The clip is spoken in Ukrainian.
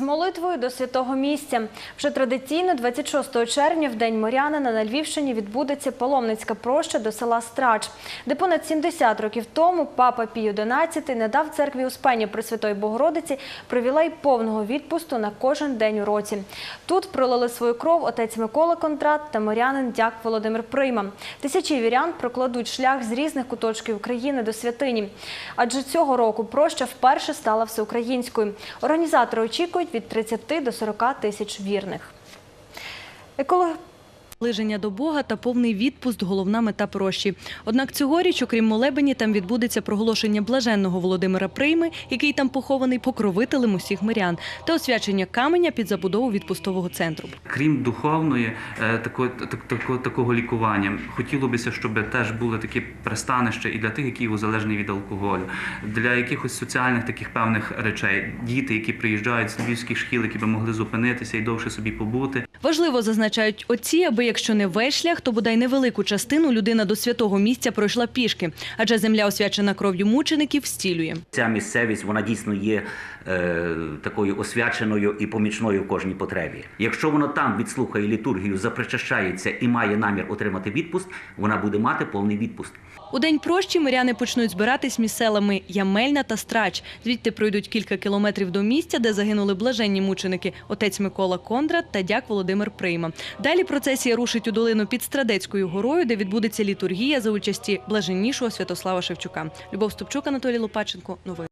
з молитвою до святого місця. Вже традиційно 26 червня, в день морянина на Львівщині відбудеться паломницька проща до села Страч, де понад 70 років тому папа Пій XI надав церкві Успення Пресвятої Богородиці привілей повного відпусту на кожен день у році. Тут пролили свою кров отець Микола Кондрат та морянин Дяк Володимир Прийма. Тисячі вірян прокладуть шлях з різних куточків України до святині. Адже цього року проща вперше стала всеукраїнською. Організатори очікують від 30 до 40 тисяч вірних. Еколог... Наближення до Бога та повний відпуст – головна мета прощі. Однак цьогоріч, окрім молебені, там відбудеться проголошення блаженного Володимира Прийми, який там похований покровителем усіх мирян, та освячення каменя під забудову відпустового центру. Крім духовної е, такого, такого, такого лікування, хотілося б, щоб теж були такі пристанища і для тих, які залежні від алкоголю, для якихось соціальних таких певних речей. Діти, які приїжджають з львівських шкіл, які би могли зупинитися і довше собі побути. Важливо, зазначають отці, аби якщо не весь шлях, то бодай невелику частину людина до святого місця пройшла пішки, адже земля, освячена кров'ю мучеників, стілює. Ця місцевість вона дійсно є е, такою освяченою і помічною в кожній потребі. Якщо воно там відслухає літургію, запричащається і має намір отримати відпуст, вона буде мати повний відпуст. У день прощі миряни почнуть збиратись між селами Ямельна та Страч. Звідти пройдуть кілька кілометрів до місця, де загинули блаженні мученики отець Микола Кондрат та дяк Володимир Прийма. Далі процесія рушить у долину під Страдецькою горою, де відбудеться літургія за участі блаженнішого Святослава Шевчука. Любов Стопчук, Анатолій Лопаченко. Новини.